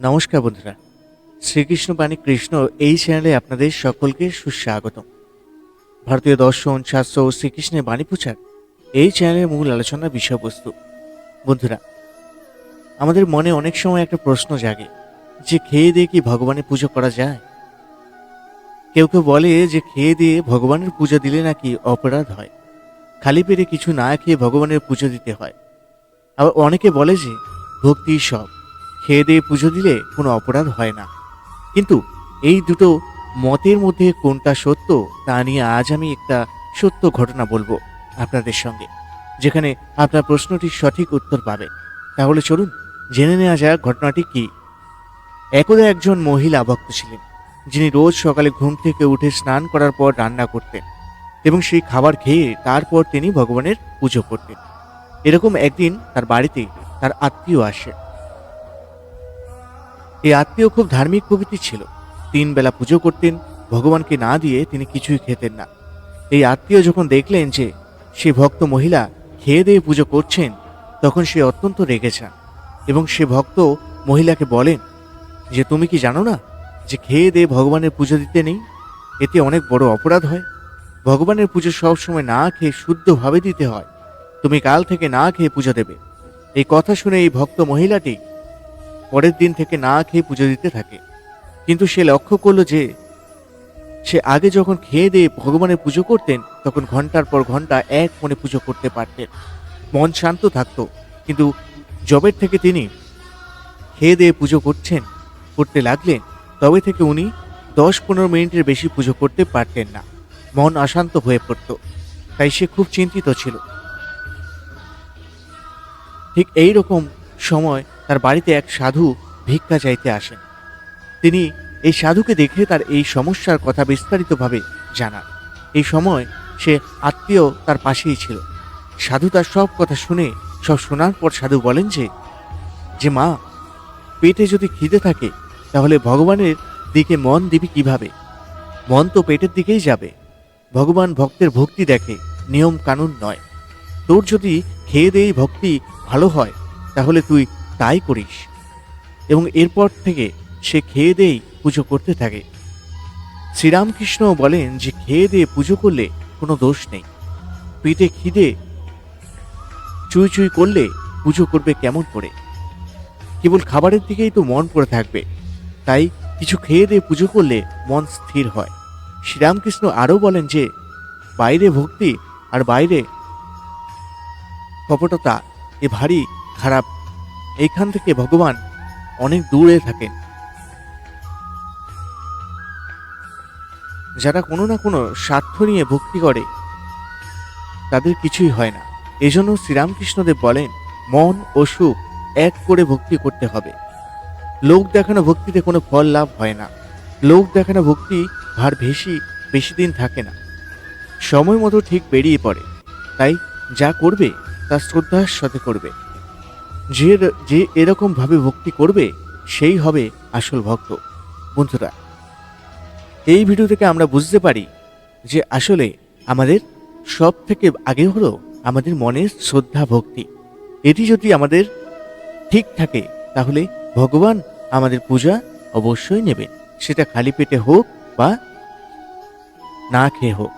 নমস্কার বন্ধুরা। শ্রীকৃষ্ণ বাণী কৃষ্ণ এই চ্যানেলে আপনাদের সকলকে সুস্বাগত ভারতীয় দর্শন, শাস্ত্র ও শ্রীকৃষ্ণের বাণী প্রচার এই চ্যানেলের মূল আলোচনার বিষয়বস্তু। বন্ধুরা, আমাদের মনে অনেক সময় একটা প্রশ্ন জাগে যে খেয়ে দিয়ে কি ভগবানের পুজো করা যায়? কেউ কেউ বলে যে খেয়ে দিয়ে ভগবানের পুজো দিলে নাকি অপরাধ হয়। খালি পেটে কিছু না খেয়ে ভগবানের পুজো দিতে হয়। আবার অনেকে বলে যে ভক্তি সব। খেয়ে দিয়ে পুজো দিলে কোনো অপরাধ হয় না। কিন্তু এই দুটো মতের মধ্যে কোনটা সত্য, তা নিয়ে আজ আমি একটা সত্য ঘটনা বলব আপনাদের সঙ্গে, যেখানে আপনার প্রশ্নটির সঠিক উত্তর পাবে। তাহলে চলুন, জেনে নেওয়া যাক ঘটনাটি কি। একদা একজন মহিলা ভক্ত ছিলেন, যিনি রোজ সকালে ঘুম থেকে উঠে স্নান করার পর রান্না করতেন এবং সেই খাবার খেয়ে তারপর তিনি ভগবানের পুজো করতেন। এরকম একদিন তার বাড়িতে তার আত্মীয় আসে। এই আত্মীয় খুব ধার্মিক প্রকৃতি ছিল। তিন বেলা পুজো করতেন, ভগবানকে না দিয়ে তিনি কিছুই খেতেন না। এই আত্মীয় যখন দেখলেন যে সে ভক্ত মহিলা খেয়ে দিয়ে পুজো করছেন, তখন সে অত্যন্ত রেগে যান এবং সে ভক্ত মহিলাকে বলেন, যে তুমি কি জানো না যে খেয়ে দিয়ে ভগবানের পুজো দিতে নেই? এতে অনেক বড় অপরাধ হয়। ভগবানের পুজো সবসময় না খেয়ে শুদ্ধভাবে দিতে হয়। তুমি কাল থেকে না খেয়ে পুজো দেবে। এই কথা শুনে এই ভক্ত মহিলাটি পরের দিন থেকে না খেয়ে পুজো দিতে থাকে। কিন্তু সে লক্ষ্য করল যে, সে আগে যখন খেয়ে দিয়ে ভগবানের পুজো করতেন, তখন ঘণ্টার পর ঘণ্টা এক মনে পুজো করতে পারতেন। মন শান্ত থাকতো, কিন্তু জবের থেকে তিনি খেয়ে দিয়ে পুজো করছেন, করতে লাগলেন, তবে থেকে উনি দশ পনেরো মিনিটের বেশি পুজো করতে পারতেন না। মন অশান্ত হয়ে পড়ত, তাই সে খুব চিন্তিত ছিল। ঠিক এই রকম সময় তার বাড়িতে এক সাধু ভিক্ষা চাইতে আসেন। তিনি এই সাধুকে দেখে তার এই সমস্যার কথা বিস্তারিতভাবে জানান। এই সময় সে আত্মীয় তার পাশেই ছিল। সাধু তার সব কথা শুনে, সব শোনার পর সাধু বলেন যে যে মা, পেটে যদি খিদে থাকে, তাহলে ভগবানের দিকে মন দিবি কীভাবে? মন তো পেটের দিকেই যাবে। ভগবান ভক্তের ভক্তি দেখে, নিয়ম কানুন নয়। তোর যদি খেয়ে দেই ভক্তি ভালো হয়, তাহলে তুই তাই করিস। এবং এরপর থেকে সে খেয়ে দেই পুজো করতে থাকে। শ্রীরামকৃষ্ণ বলেন যে খেয়ে দিয়ে পুজো করলে কোনো দোষ নেই। পেটে খিদে চুই চুই করলে পুজো করবে কেমন করে? কেবল খাবারের দিকেই তো মন পড়ে থাকবে। তাই কিছু খেয়ে দিয়ে পুজো করলে মন স্থির হয়। শ্রীরামকৃষ্ণ আরও বলেন যে, বাইরে ভক্তি আর বাইরে কপটতা এ ভারী খারাপ এইখান থেকে ভগবান অনেক দূরে থাকেন। যারা কোনো না কোনো স্বার্থ নিয়ে ভক্তি করে, তাদের কিছুই হয় না। এজন্য শ্রীরামকৃষ্ণদেব বলেন, মন ও সুখ এক করে ভক্তি করতে হবে। লোক দেখানো ভক্তিতে কোনো ফল লাভ হয় না। লোক দেখানো ভক্তি ভার বেশি বেশি দিন থাকে না। সময় মতো ঠিক বেরিয়ে পড়ে। তাই যা করবে, তা শ্রদ্ধার সাথে করবে। যে যে এরকম ভাবে ভক্তি করবে, সেই হবে আসল ভক্ত। বন্ধুরা, এই ভিডিও থেকে আমরা বুঝতে পারি যে আসলে আমাদের সব থেকে আগে হলো আমাদের মনের শ্রদ্ধা ভক্তি। এটি যদি আমাদের ঠিক থাকে, তাহলে ভগবান আমাদের পূজা অবশ্যই নেবেন। সেটা খালি পেটে হোক বা না খেয়ে হোক,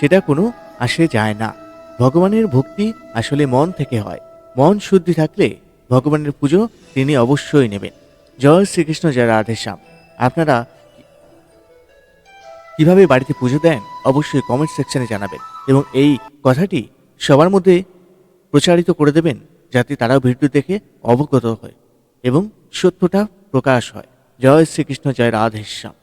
সেটা কোনো আসে যায় না। ভগবানের ভক্তি আসলে মন থেকে হয়। মন শুদ্ধি থাকলে ভগবানের পুজো তিনি অবশ্যই নেবেন। জয় শ্রীকৃষ্ণ, জয় রাধেশ্যাম আপনারা কীভাবে বাড়িতে পুজো দেন অবশ্যই কমেন্ট সেকশনে জানাবেন এবং এই কথাটি সবার মধ্যে প্রচারিত করে দেবেন যাতে তারাও ভিডিও দেখে অবগত হয় এবং সত্যটা প্রকাশ হয়। জয় শ্রীকৃষ্ণ, জয় রাধেশ্যাম